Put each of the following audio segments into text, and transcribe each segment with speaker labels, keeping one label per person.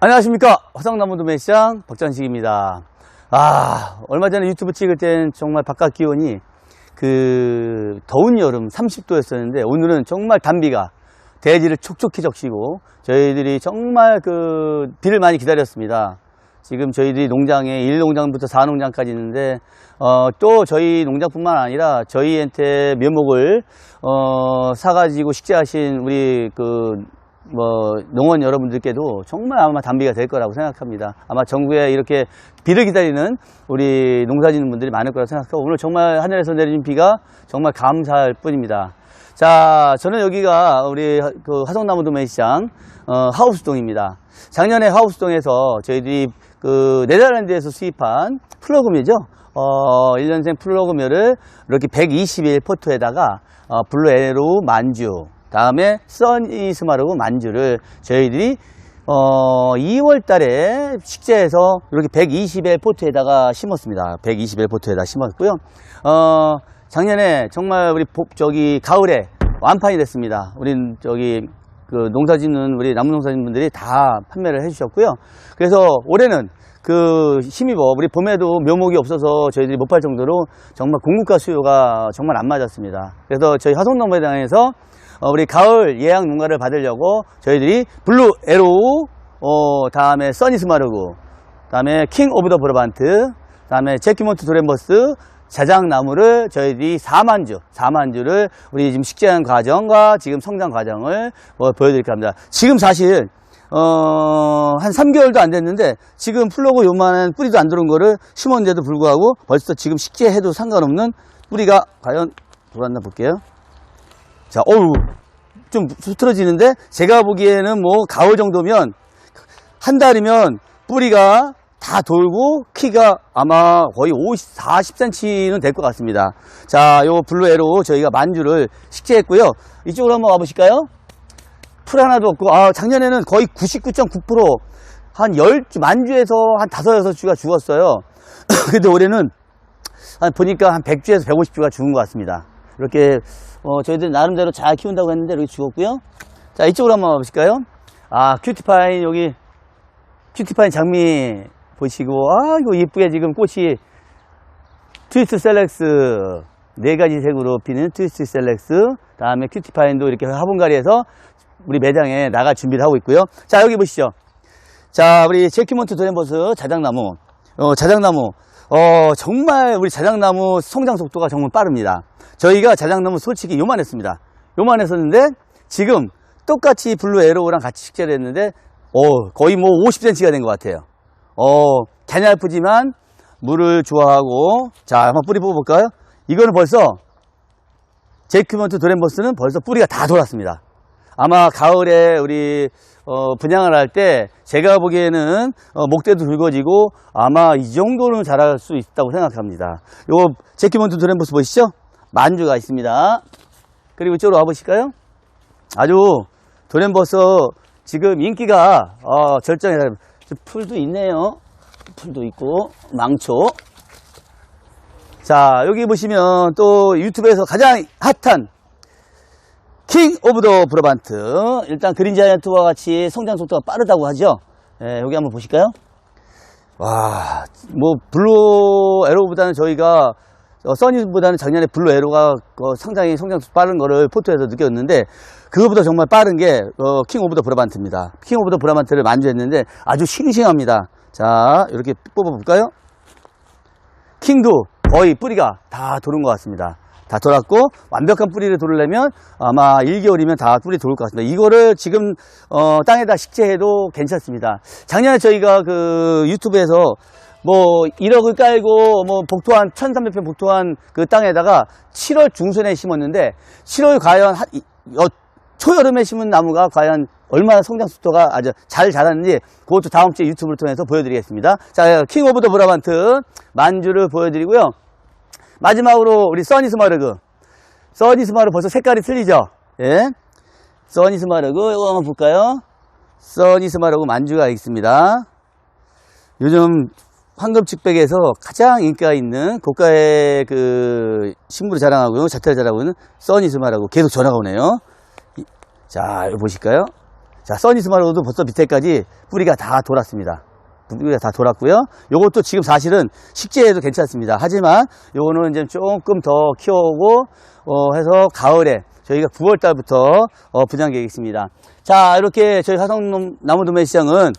Speaker 1: 안녕하십니까. 화성나무 도매 시장 박전식입니다. 아 얼마 전에 유튜브 찍을 땐 정말 바깥 기온이 그 더운 여름 30도였었는데 오늘은 정말 단비가 대지를 촉촉히 적시고 저희들이 정말 그 비를 많이 기다렸습니다. 지금 저희들이 농장에 1농장부터 4농장까지 있는데 어, 또 저희 농장뿐만 아니라 저희한테 묘목을 어, 사가지고 식재하신 우리 그 뭐 농원 여러분들께도 정말 아마 단비가 될 거라고 생각합니다. 아마 전국에 이렇게 비를 기다리는 우리 농사짓는 분들이 많을 거라고 생각하고 오늘 정말 하늘에서 내리는 비가 정말 감사할 뿐입니다. 자, 저는 여기가 우리 그 화성나무 도매 시장 어, 하우스동입니다. 작년에 하우스동에서 저희들이 그 네덜란드에서 수입한 플러그묘죠. 어, 1년생 플러그묘를 이렇게 120일 포트에다가 어, 블루 에로 만주, 다음에 써니 스마르고 만주를 저희들이 어, 2월 달에 식재해서 이렇게 120일 포트에다가 심었습니다. 120일 포트에다 심었고요. 어, 작년에 정말 우리 복- 저기 가을에 완판이 됐습니다. 우린 저기 그 농사 짓는 우리 나무 농사 짓는 분들이 다 판매를 해 주셨고요. 그래서 올해는 그 힘입어 우리 봄에도 묘목이 없어서 저희들이 못 팔 정도로 정말 공급과 수요가 정말 안 맞았습니다. 그래서 저희 화성농부회장에서 어, 우리 가을 예약 농가를 받으려고 저희들이 블루 에로우, 어, 다음에 써니 스마르구, 다음에 킹 오브 더 브라반트, 다음에 제키몬트 도렌버스, 자작나무를 저희들이 4만 주, 4만 주를 우리 지금 식재하는 과정과 지금 성장 과정을 뭐 보여드릴까 합니다. 지금 사실, 어, 한 3개월도 안 됐는데 지금 플러그 요만한 뿌리도 안 들어온 거를 심었는데도 불구하고 벌써 지금 식재해도 상관없는 뿌리가 과연 돌았나 볼게요. 자, 어우, 좀 흐트러지는데 제가 보기에는 뭐 가을 정도면 한 달이면 뿌리가 다 돌고 키가 아마 거의 50, 40cm는 될 것 같습니다. 자, 요 블루에로 저희가 만주를 식재했고요. 이쪽으로 한번 와보실까요? 풀 하나도 없고, 아, 작년에는 거의 99.9%한 10주, 만주에서 한 5, 6주가 죽었어요. 근데 올해는 한 보니까 한 100주에서 150주가 죽은 것 같습니다. 이렇게 어, 저희들 나름대로 잘 키운다고 했는데 이렇게 죽었고요. 자 이쪽으로 한번 와보실까요? 아 큐티파인 여기 큐티파인 장미 보시고 아 이거 예쁘게 지금 꽃이 트위스트 셀렉스 네 가지 색으로 피는 트위스트 셀렉스 다음에 큐티파인도 이렇게 화분가리에서 우리 매장에 나갈 준비를 하고 있고요. 자 여기 보시죠. 자, 우리 제키몬트 도렌버스 자작나무. 어, 자작나무. 어, 정말 우리 자작나무 성장 속도가 정말 빠릅니다. 저희가 자작나무 솔직히 요만했습니다. 요만했었는데 지금 똑같이 블루 에로우랑 같이 식재를 했는데 어, 거의 뭐 50cm가 된 것 같아요. 어, 개냘프지만 물을 좋아하고 자, 한번 뿌리 뽑아볼까요? 이거는 벌써 제키몬트 도렌버스는 벌써 뿌리가 다 돌았습니다. 아마 가을에 우리 어, 분양을 할 때 제가 보기에는 어, 목대도 굵어지고 아마 이 정도는 자랄 수 있다고 생각합니다. 요 제키몬트 도렌버스 보시죠? 만주가 있습니다. 그리고 이쪽으로 와보실까요? 아주 도렌버스 지금 인기가 어, 절정에 달 풀도 있네요. 풀도 있고 망초. 자 여기 보시면 또 유튜브에서 가장 핫한 킹 오브 더 브라반트 일단 그린 자이언트와 같이 성장 속도가 빠르다고 하죠 예, 여기 한번 보실까요 와 뭐 블루 에로보다는 저희가 어, 써니보다는 작년에 블루 에로가 어, 상당히 성장 빠른 거를 포토에서 느꼈는데 그거보다 정말 빠른 게 어, 킹 오브 더 브라반트입니다 킹 오브 더 브라반트를 만주했는데 아주 싱싱합니다 자 이렇게 뽑아 볼까요 킹도 거의 뿌리가 다 도는 것 같습니다. 다 돌았고 완벽한 뿌리를 돌으려면 아마 1개월이면 다 뿌리 돌을 것 같습니다. 이거를 지금 어, 땅에다 식재해도 괜찮습니다. 작년에 저희가 그 유튜브에서 뭐 1억을 깔고 뭐 복토한 1300평 복토한 그 땅에다가 7월 중순에 심었는데 7월 과연 초여름에 심은 나무가 과연 얼마나 성장 속도가 아주 잘 자랐는지 그것도 다음 주에 유튜브를 통해서 보여드리겠습니다. 자, 킹 오브 더 브라반트 만주를 보여드리고요. 마지막으로 우리 써니 스마르그. 써니 스마르 벌써 색깔이 틀리죠? 예. 써니 스마르그 이거 한번 볼까요? 써니 스마르그 만주가 있습니다. 요즘 황금축백에서 가장 인기가 있는 고가의 그 식물을 자랑하고 자태를 자랑하고 있는 써니스마르고 계속 전화가 오네요. 이- 자, 보실까요? 자, 써니스마로도 벌써 밑에까지 뿌리가 다 돌았습니다. 뿌리가 다 돌았고요. 요것도 지금 사실은 식재해도 괜찮습니다. 하지만 요거는 이제 조금 더 키워오고, 어, 해서 가을에 저희가 9월 달부터 어, 분양 계획 있습니다. 자, 이렇게 저희 화성 나무도매 시장은,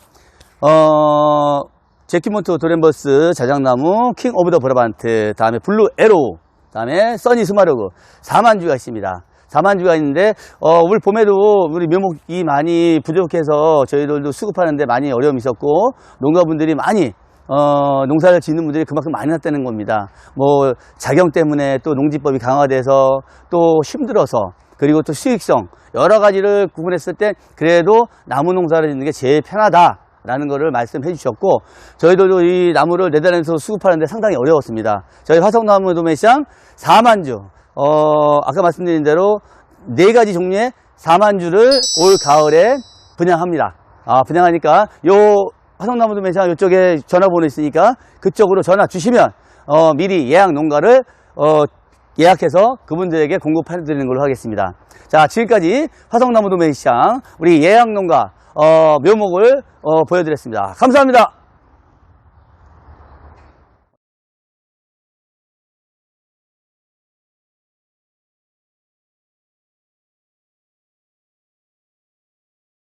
Speaker 1: 어, 제키몬트 도렌버스 자작나무 킹 오브 더 브라반트 다음에 블루 에로우 다음에 써니 스마르그 4만 주가 있습니다. 4만 주가 있는데 어, 올 봄에도 우리 묘목이 많이 부족해서 저희들도 수급하는데 많이 어려움이 있었고 농가분들이 많이 어, 농사를 짓는 분들이 그만큼 많이 났다는 겁니다. 뭐 자경 때문에 또 농지법이 강화돼서 또 힘들어서 그리고 또 수익성 여러 가지를 구분했을 때 그래도 나무 농사를 짓는 게 제일 편하다. 라는 거를 말씀해 주셨고 저희들도 이 나무를 네덜란드에서 수급하는데 상당히 어려웠습니다. 저희 화성나무 도매시장 4만 주 어, 아까 말씀드린 대로 네 가지 종류의 4만 주를 올 가을에 분양합니다. 아, 분양하니까 요 화성나무 도매시장 이쪽에 전화번호 있으니까 그쪽으로 전화 주시면 어, 미리 예약 농가를 어, 예약해서 그분들에게 공급해 드리는 걸로 하겠습니다. 자, 지금까지 화성나무 도매시장 우리 예약 농가 어, 묘목을 어, 보여드렸습니다. 감사합니다.